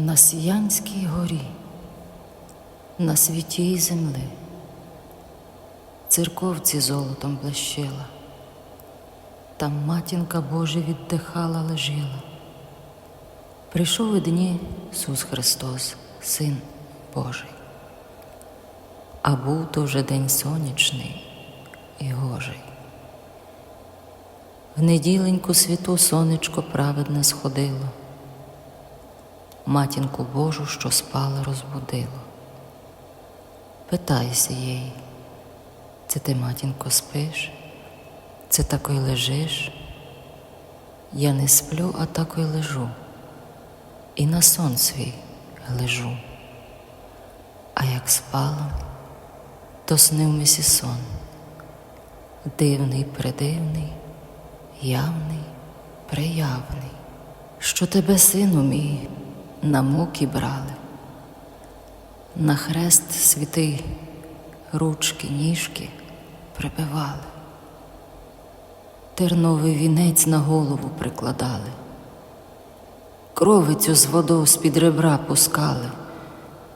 на Сіянській горі, на святій землі, церковці золотом блищила, там матінка Божа віддихала, лежила. Прийшов у дні Ісус Христос, Син Божий. А був то вже день сонячний і гожий. В неділеньку світу сонечко праведне сходило, матінку Божу, що спала, розбудило. Питайся їй, це ти, матінко, спиш? Це тако лежиш? Я не сплю, а тако лежу, і на сон свій лежу. А як спала, то снив мисі сон, дивний, придивний, явний, приявний, що тебе, сину мій, на муки брали, на хрест святий ручки, ніжки прибивали, терновий вінець на голову прикладали, кровицю з водою з-під ребра пускали,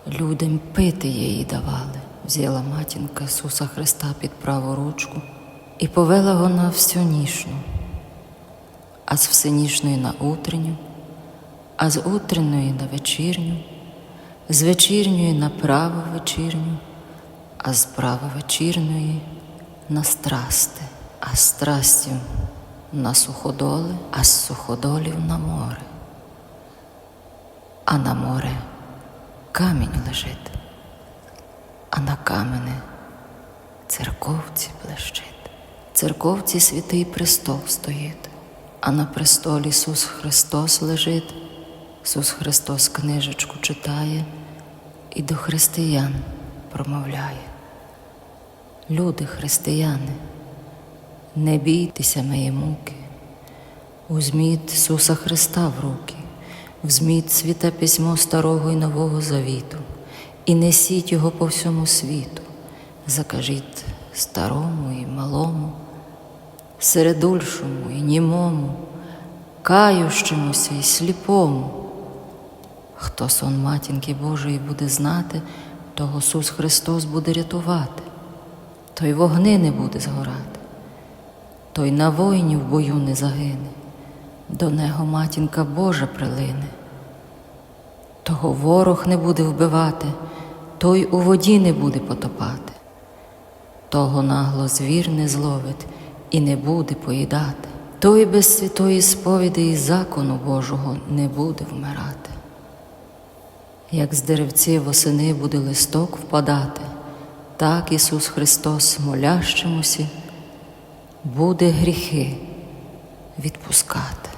людям пити її давали. Взяла матінка Ісуса Христа під праву ручку і повела вона всю нішну, а з всенішної на утренню, а з утренної на вечірню, з вечірньої на праву вечірню, а з право вечірної на страсти, а з страстю на суходоли, а з суходолів на море. А на море камінь лежить, а на камені церковці блищить. Церковці святий престол стоїть, а на престолі Ісус Христос лежить. Ісус Христос книжечку читає і до християн промовляє. Люди християни, не бійтеся моєї муки, узміть Ісуса Христа в руки, взміть святе письмо Старого і Нового Завіту, і несіть його по всьому світу, закажіть старому і малому, середульшому і німому, кающомуся і сліпому. Хто сон матінки Божої буде знати, того Ісус Христос буде рятувати, той вогни не буде згорати, той на воїні в бою не загине, до нього матінка Божа прилине, того ворог не буде вбивати, той у воді не буде потопати, того нагло звір не зловить і не буде поїдати, той без святої сповіді і закону Божого не буде вмирати як з деревці восени буде листок впадати, так Ісус Христос, молящомуся, буде гріхи відпускати.